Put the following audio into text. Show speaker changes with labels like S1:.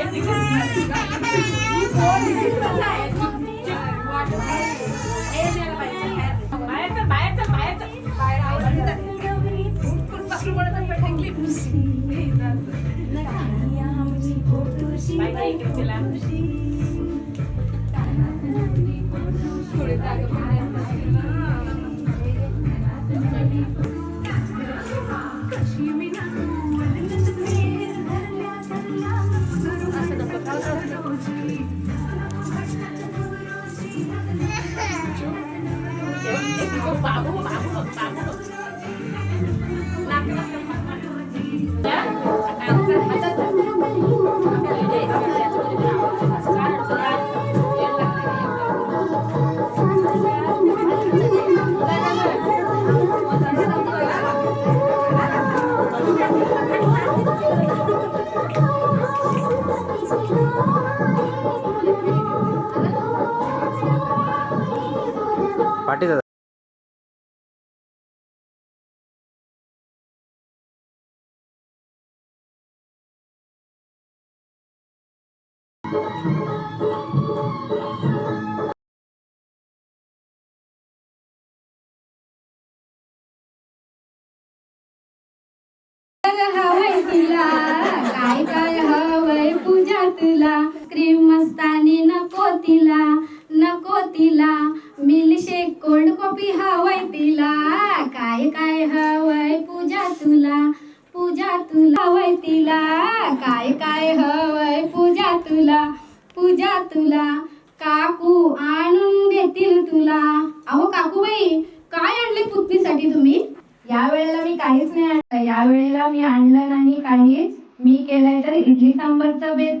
S1: Everything Bijdenken sila. de me பாட்டி
S2: Thank
S3: you. तुला काय काय हवंय पूजा तुला? क्रीम मस्तानी नको तिला नको तिला. मिल्कशेक कोल्ड कॉफी हवंय तिला. काय काय हवंय पूजा तुला? पूजा तुला हवंय तिला. काय काय हवंय पूजा तुला? पूजा तुला. काकू आणून देतील तुला. अहो काकूबाई काय आणले पुतणीसाठी तुम्ही? या वेळेला मी काहीच नाही आणलं. या वेळेला मी आणलं नाही काहीच. मी केलंय तर इडली सांबारचा बेत.